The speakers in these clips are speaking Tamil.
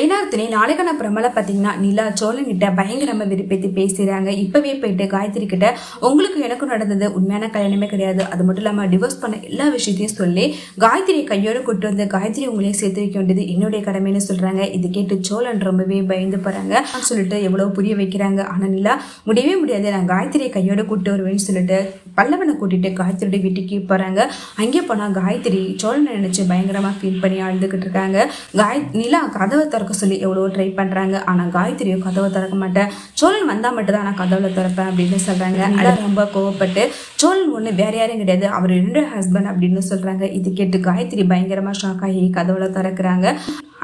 ஐநார்த்தினி நாளைக்கான பிரமலை பார்த்தீங்கன்னா நிலா சோழன் கிட்ட பயங்கரமாக விருப்பத்தி பேசுகிறாங்க இப்போவே போயிட்டு காயத்ரி கிட்ட உங்களுக்கு எனக்கும் நடந்தது உண்மையான கல்யாணமே கிடையாது. அது மட்டும் இல்லாமல் டிவோர்ஸ் பண்ண எல்லா விஷயத்தையும் சொல்லி காயத்ரி கையோடு கூட்டு வந்து காயத்ரி உங்களையும் சேர்த்து வைக்க வேண்டியது என்னுடைய கடமைன்னு சொல்கிறாங்க இது கேட்டு சோழன் ரொம்பவே பயந்து போகிறாங்க சொல்லிட்டு எவ்வளோ புரிய வைக்கிறாங்க. ஆனால் நிலா முடியவே முடியாது. நான் காயத்ரியை கையோட கூட்டு வருவேன்னு சொல்லிட்டு பல்லவனை கூட்டிட்டு காயத்ரியோட வீட்டுக்கு போகிறாங்க அங்கே போனால் காயத்ரி சோழனை நினச்சி பயங்கரமாக ஃபீல் பண்ணி அழுதுகிட்டு இருக்காங்க. காய் நிலா கதவை திறக்க சொல்லி எவ்வளவோ ட்ரை பண்றாங்க. ஆனா காயத்ரியோ கதவை திறக்க மாட்டேன். சோழன் வந்தா மட்டும் தான் நான் கதவுல திறப்பேன் அப்படின்னு சொல்றாங்க. நிலா ரொம்ப கோவப்பட்டு சோழன் ஒண்ணு வேற யாரும் கிடையாது. அவர் ரெண்டு ஹஸ்பண்ட் அப்படின்னு சொல்றாங்க. இது கேட்டு காயத்ரி பயங்கரமா ஷாக் ஆகி கதவுல திறக்கிறாங்க.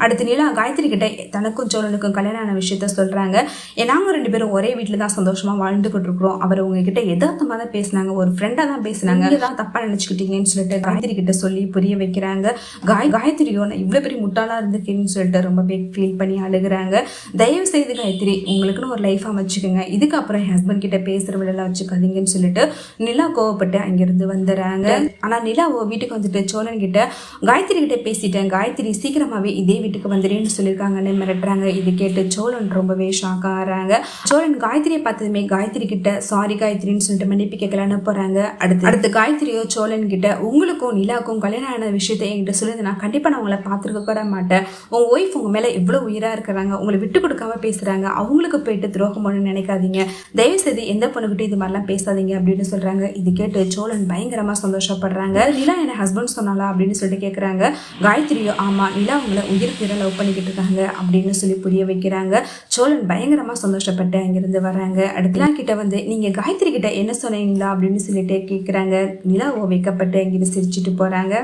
அடுத்த நிலா காயத்ரி கிட்ட தனக்கும் சோழனுக்கும் கல்யாணம் ஆன விஷயத்த சொல்றாங்க. ஏ, நாங்க ரெண்டு பேரும் ஒரே வீட்டில் தான் சந்தோஷமா வாழ்ந்துகிட்டு இருக்கிறோம். அவர் உங்ககிட்ட யதார்த்தமா தான் பேசினாங்க. ஒரு ஃப்ரெண்டா தான் பேசினாங்க. தான் தப்பா நினைச்சுக்கிட்டீங்கன்னு சொல்லிட்டு காயத்ரி கிட்ட சொல்லி புரிய வைக்கிறாங்க. காய் காயத்ரியோ நான் இவ்வளவு பெரிய முட்டாளா இருந்திருக்கேன்னு சொல்லிட்டு ரொம்ப ஃபீல் பண்ணி அழுகுறாங்க. தயவு செய்து காயத்ரி உங்களுக்குன்னு ஒரு லைஃப் அமைச்சுக்கோங்க. இதுக்கப்புறம் ஹஸ்பண்ட் கிட்ட பேசுற விடலாம் வச்சுக்காதீங்கன்னு சொல்லிட்டு நிலா கோவப்பட்டு அங்கிருந்து வந்துடுறாங்க ஆனா நிலாவோ வீட்டுக்கு வந்துட்டு சோழன் கிட்ட காயத்ரி கிட்ட பேசிட்டேன். காயத்ரி சீக்கிரமாவே இதே வீட்டுக்கு வந்துடுன்னு சொல்லியிருக்காங்கன்னு மிரட்டுறாங்க. இது கேட்டு சோழன் ரொம்பவே ஷாக் ஆகிறாங்க. சோழன் காயத்ரியை பார்த்ததுமே காயத்ரி கிட்ட சாரி காயத்ரின்னு சொல்லிட்டு மன்னிப்பு கேட்கலான்னு போறாங்க. அடுத்து அடுத்து காயத்ரியோ சோழன் கிட்ட உங்களுக்கும் நிலாவுக்கும் கல்யாணம் ஆன விஷயத்தை என்கிட்ட சொல்லுது நான் கண்டிப்பா நான் உங்களை பார்த்துருக்க கூட மாட்டேன். உங்க ஒய்ஃப் உங்க மேல எவ்வளவு உயிரா இருக்கிறாங்க. உங்களை விட்டு கொடுக்காம பேசுறாங்க. அவங்களுக்கு போயிட்டு துரோகம் பண்ணணும்னு நினைக்காதீங்க. தயவு செய்து எந்த பொண்ணுகிட்ட இது மாதிரிலாம் பேசாதீங்க அப்படின்னு சொல்றாங்க. இது கேட்டு சோழன் பயங்கரமாக சந்தோஷப்படுறாங்க. நிலா என் ஹஸ்பண்ட் சொன்னாலா அப்படின்னு சொல்லிட்டு கேட்குறாங்க காயத்ரியோ ஆமாம் நிலா உங்களை உயிர் பேரை லவ் பண்ணிக்கிட்டு இருக்காங்க அப்படின்னு சொல்லி புரிய வைக்கிறாங்க. சோழன் பயங்கரமாக சந்தோஷப்பட்டு அங்கிருந்து வராங்க அடுத்தலா கிட்ட வந்து நீங்கள் காயத்ரி கிட்ட என்ன சொன்னீங்களா? அப்படின்னு சொல்லிட்டு கேட்குறாங்க நிலாவோ வைக்கப்பட்டு அங்கிருந்து சிரிச்சிட்டு போகிறாங்க